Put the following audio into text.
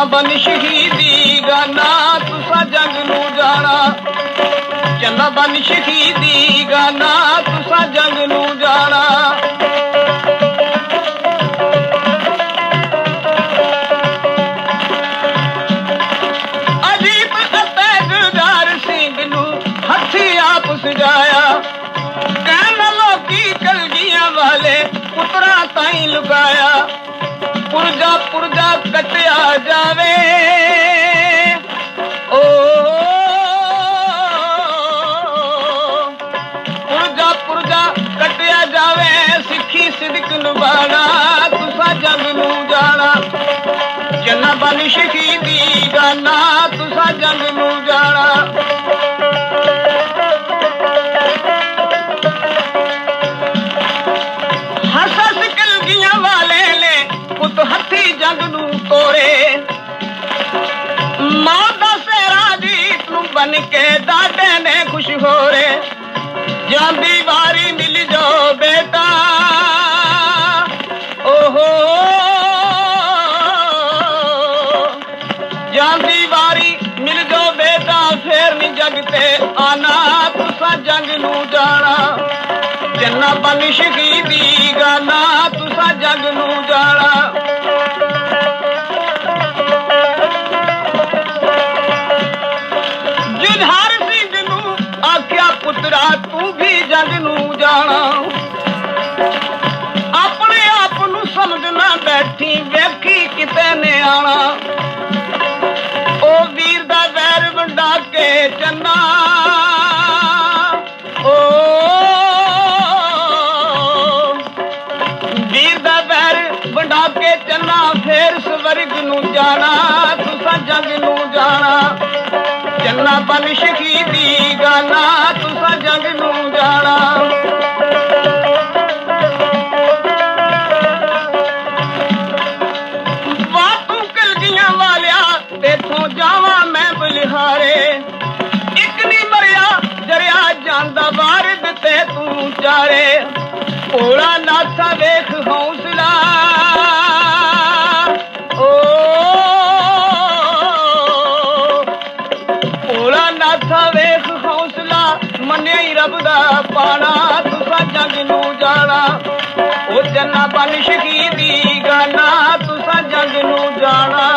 ਜੰਨਾ ਬਨ ਸ਼ਹੀਦੀ ਗਾਨਾ ਤੁਸਾਂ ਜੰਗ ਨੂੰ ਜਾਣਾ। ਜੰਨਾ ਬਨ ਸ਼ਹੀਦੀ ਗਾਨਾ ਤੁਸਾਂ ਜੰਗ ਨੂੰ ਜਾਣਾ। ਅਜੀਬ ਅਤੇ ਗੁਰਦਾਰ ਸਿੰਘ ਨੂੰ ਹੱਥੀ ਆਪ ਸਜਾਇਆ ਕਹਿਣ ਲੋਕੀ ਕਲਗੀਆਂ ਵਾਲੇ ਪੁੱਤਰਾ ਤਾਈ ਲੁਕਾਇਆ। ਪੁਰਜਾ ਪੁਰਜਾ ਕਟਿਆ ਜਾਵੇ। ਓ ਪੁਰਜਾ ਪੁਰਜਾ ਕਟਿਆ ਜਾਵੇ, ਸਿੱਖੀ ਸਿਦਕ ਨਿਭਾਣਾ, ਤੁਸਾਂ ਜੰਗ ਨੂੰ ਜਾਣਾ। ਜੰਨਾ ਬਨ ਸ਼ਹੀਦੀ ਗਾਨਾ, ਤੁਸਾਂ ਜੰਗ ਜੀਤ ਨੂੰ ਦਾਦੇ ਨੇ ਖੁਸ਼ ਹੋਰੇ ਜਾਂਦੀ ਵਾਰੀ ਮਿਲ ਜਾਓ ਬੇਟਾ। ਓਹੋ। ਜਾਂਦੀ ਵਾਰੀ ਮਿਲ ਜਾਓ ਬੇਟਾ, ਫੇਰ ਨਹੀਂ ਜਗ ਤੇ ਆਣਾ। ਤੁਸਾਂ ਜੰਗ ਨੂੰ ਜਾਣਾ। ਜੰਨਾ ਬਨ ਸ਼ਹੀਦੀ ਗਾਨਾ, ਤੁਸਾਂ ਜਗ ਨੂੰ ਜਾਣਾ। ਪੁੱਤਰਾ ਤੂੰ ਵੀ ਜੰਗ ਨੂੰ ਜਾਣਾ। ਆਪਣੇ ਆਪ ਨੂੰ ਸਮਝਣਾ ਬੈਠੀ, ਵੇਖੀ ਕਿਤੇ ਨੇ ਆਣਾ ਉਹ ਵੀਰ ਦਾ ਵੈਰ ਵੰਡਾ ਕੇ ਚੰਨਾ। ਓ, ਵੀਰ ਦਾ ਵੈਰ ਵੰਡਾ ਕੇ ਚੰਨਾ, ਫੇਰ ਸਵਰਗ ਨੂੰ ਜਾਣਾ ਤੁਸਾਂ ਜੰਗ ਨੂੰ ਜਾਣਾ। ਚੰਨਾ ਬਨ ਸ਼ਹੀਦੀ ਗੱਲ ਤੁਸਾਂ ਜਾਣਾ। ਬਾਪੂ ਕਲਗੀਆਂ ਵਾਲਿਆ ਤੇਥੋਂ ਜਾਵਾਂ ਮੈਂ ਬਲਿਹਾਰੇ। ਇੱਕ ਨਹੀਂ ਮਰਿਆ, ਜਰਿਆ ਜਾਂਦਾ ਵਾਰਦ ਤੇ ਤੂੰ ਚਾਰੇ। ਕੋਲਾ ਨਾਥਾ ਵੇਖ ਹੌਸਲਾ ਮੰਨਿਆ ਹੀ ਰੱਬ ਦਾ ਪਾਣਾ ਤੁਸਾਂ ਜੰਗ ਨੂੰ ਜਾਣਾ। ਉਹ ਜੰਨਾ ਬਨ ਸ਼ਹੀਦੀ ਗਾਨਾ ਤੁਸਾਂ ਜੰਗ ਨੂੰ ਜਾਣਾ।